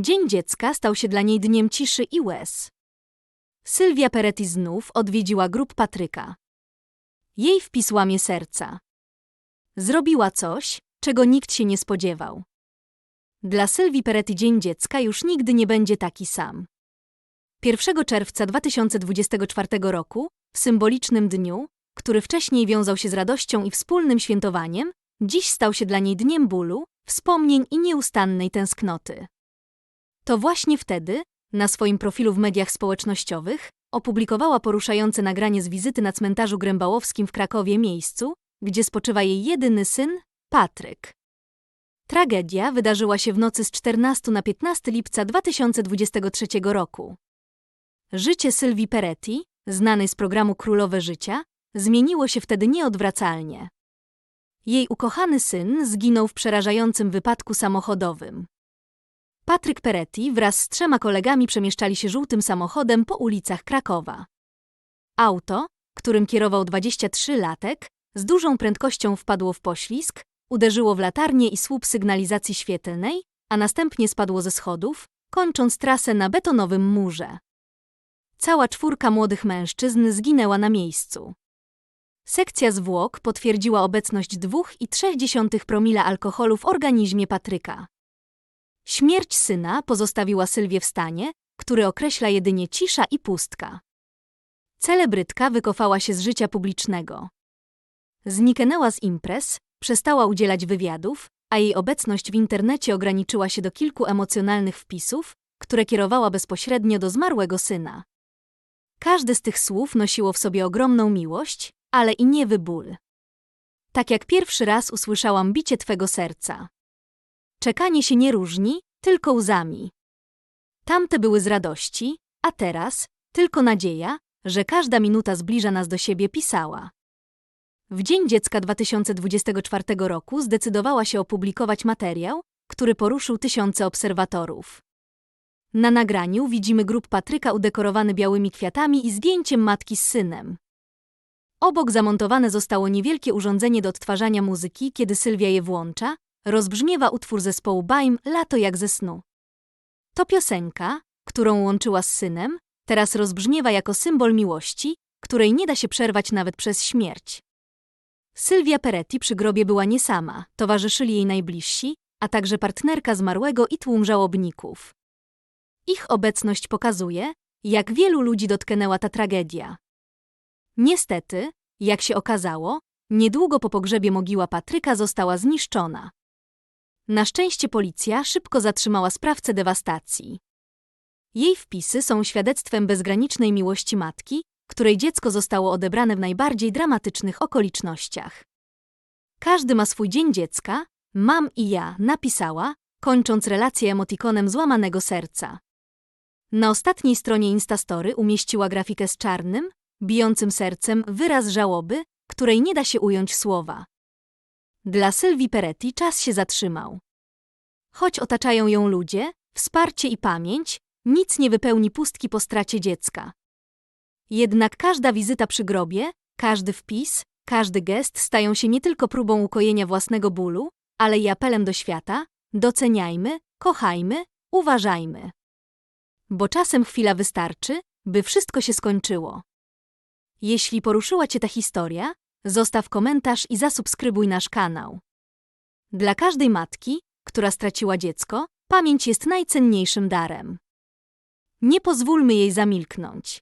Dzień dziecka stał się dla niej dniem ciszy i łez. Sylwia Peretti znów odwiedziła grób Patryka. Jej wpis łamie serca. Zrobiła coś, czego nikt się nie spodziewał. Dla Sylwii Peretti Dzień Dziecka już nigdy nie będzie taki sam. 1 czerwca 2024 roku, w symbolicznym dniu, który wcześniej wiązał się z radością i wspólnym świętowaniem, dziś stał się dla niej dniem bólu, wspomnień i nieustannej tęsknoty. To właśnie wtedy, na swoim profilu w mediach społecznościowych, opublikowała poruszające nagranie z wizyty na cmentarzu Grębałowskim w Krakowie miejscu, gdzie spoczywa jej jedyny syn, Patryk. Tragedia wydarzyła się w nocy z 14 na 15 lipca 2023 roku. Życie Sylwii Peretti, znanej z programu Królowe Życia, zmieniło się wtedy nieodwracalnie. Jej ukochany syn zginął w przerażającym wypadku samochodowym. Patryk Peretti wraz z trzema kolegami przemieszczali się żółtym samochodem po ulicach Krakowa. Auto, którym kierował 23-latek, z dużą prędkością wpadło w poślizg, uderzyło w latarnię i słup sygnalizacji świetlnej, a następnie spadło ze schodów, kończąc trasę na betonowym murze. Cała czwórka młodych mężczyzn zginęła na miejscu. Sekcja zwłok potwierdziła obecność 2,3 promila alkoholu w organizmie Patryka. Śmierć syna pozostawiła Sylwię w stanie, który określa jedynie cisza i pustka. Celebrytka wykofała się z życia publicznego. Zniknęła z imprez, przestała udzielać wywiadów, a jej obecność w internecie ograniczyła się do kilku emocjonalnych wpisów, które kierowała bezpośrednio do zmarłego syna. Każde z tych słów nosiło w sobie ogromną miłość, ale i niewy ból. Tak jak pierwszy raz usłyszałam bicie twego serca. Czekanie się nie różni, tylko łzami. Tamte były z radości, a teraz tylko nadzieja, że każda minuta zbliża nas do siebie pisała. W Dzień Dziecka 2024 roku zdecydowała się opublikować materiał, który poruszył tysiące obserwatorów. Na nagraniu widzimy grób Patryka udekorowany białymi kwiatami i zdjęciem matki z synem. Obok zamontowane zostało niewielkie urządzenie do odtwarzania muzyki, kiedy Sylwia je włącza, rozbrzmiewa utwór zespołu Baim Lato jak ze snu. To piosenka, którą łączyła z synem, teraz rozbrzmiewa jako symbol miłości, której nie da się przerwać nawet przez śmierć. Sylwia Peretti przy grobie była nie sama, towarzyszyli jej najbliżsi, a także partnerka zmarłego i tłum żałobników. Ich obecność pokazuje, jak wielu ludzi dotknęła ta tragedia. Niestety, jak się okazało, niedługo po pogrzebie mogiła Patryka została zniszczona. Na szczęście policja szybko zatrzymała sprawcę dewastacji. Jej wpisy są świadectwem bezgranicznej miłości matki, której dziecko zostało odebrane w najbardziej dramatycznych okolicznościach. Każdy ma swój dzień dziecka, mam i ja, napisała, kończąc relację emotikonem złamanego serca. Na ostatniej stronie Instastory umieściła grafikę z czarnym, bijącym sercem wyraz żałoby, której nie da się ująć słowa. Dla Sylwii Peretti czas się zatrzymał. Choć otaczają ją ludzie, wsparcie i pamięć, nic nie wypełni pustki po stracie dziecka. Jednak każda wizyta przy grobie, każdy wpis, każdy gest stają się nie tylko próbą ukojenia własnego bólu, ale i apelem do świata: doceniajmy, kochajmy, uważajmy. Bo czasem chwila wystarczy, by wszystko się skończyło. Jeśli poruszyła Cię ta historia, zostaw komentarz i zasubskrybuj nasz kanał. Dla każdej matki, która straciła dziecko, pamięć jest najcenniejszym darem. Nie pozwólmy jej zamilknąć.